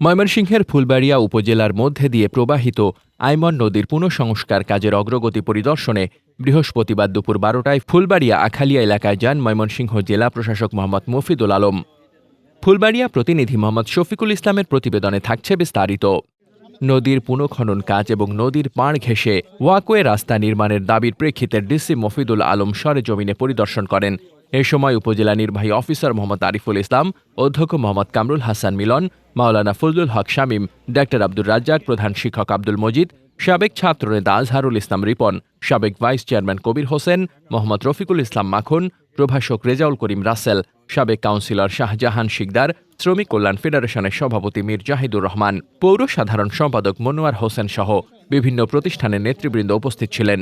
ময়মনসিংহের ফুলবাড়িয়া উপজেলার মধ্যে দিয়ে প্রবাহিত আইমন নদীর পুনঃসংস্কার কাজের অগ্রগতি পরিদর্শনে বৃহস্পতিবার দুপুর বারোটায় ফুলবাড়িয়া আখালিয়া এলাকায় যান ময়মনসিংহ জেলা প্রশাসক মোহাম্মদ মফিদুল আলম। ফুলবাড়িয়া প্রতিনিধি মোহাম্মদ শফিকুল ইসলামের প্রতিবেদনে থাকছে বিস্তারিত। নদীর পুনঃখনন কাজ এবং নদীর পাড় ঘেঁষে ওয়াকওয়ে রাস্তা নির্মাণের দাবির প্রেক্ষিতে ডিসি মফিদুল আলম সরেজমিনে পরিদর্শন করেন। এ সময় উপজেলা নির্বাহী অফিসার মোহাম্মদ আরিফুল ইসলাম, অধ্যক্ষ মোহাম্মদ কামরুল হাসান মিলন, মাওলানা ফজলুল হক শামীম, ডাক্তার আব্দুর রাজ্জাক, প্রধান শিক্ষক আব্দুল মজিদ, সাবেক ছাত্রনেতা আজহারুল ইসলাম রিপন, সাবেক ভাইস চেয়ারম্যান কবির হোসেন, মোহাম্মদ রফিকুল ইসলাম মাখন, প্রভাষক রেজাউল করিম রাসেল, সাবেক কাউন্সিলর শাহজাহান শিকদার, শ্রমিক কল্যাণ ফেডারেশনের সভাপতি মীর জাহিদুর রহমান, পৌর সাধারণ সম্পাদক মনোয়ার হোসেন সহ বিভিন্ন প্রতিষ্ঠানের নেতৃবৃন্দ উপস্থিত ছিলেন।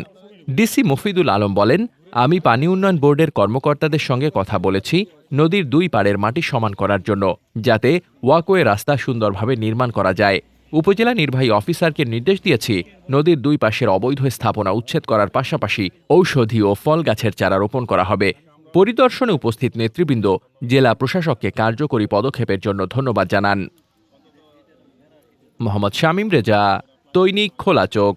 ডিসি মফিদুল আলম বলেন আমি পানি উন্নয়ন বোর্ডের কর্মকর্তাদের সঙ্গে কথা বলেছি নদীর দুই পাড়ের মাটি সমান করার জন্য, যাতে ওয়াকওয়ে রাস্তা সুন্দরভাবে নির্মাণ করা যায়। উপজেলা নির্বাহী অফিসারকে নির্দেশ দিয়েছি নদীর দুই পাশের অবৈধ স্থাপনা উচ্ছেদ করার পাশাপাশি ঔষধি ও ফল গাছের চারা রোপণ করা হবে। পরিদর্শনে উপস্থিত নেতৃবৃন্দ, জেলা প্রশাসককে কার্যকরী পদক্ষেপের জন্য ধন্যবাদ জানান। মোহাম্মদ শামীম রেজা, দৈনিক খোলা চোখ।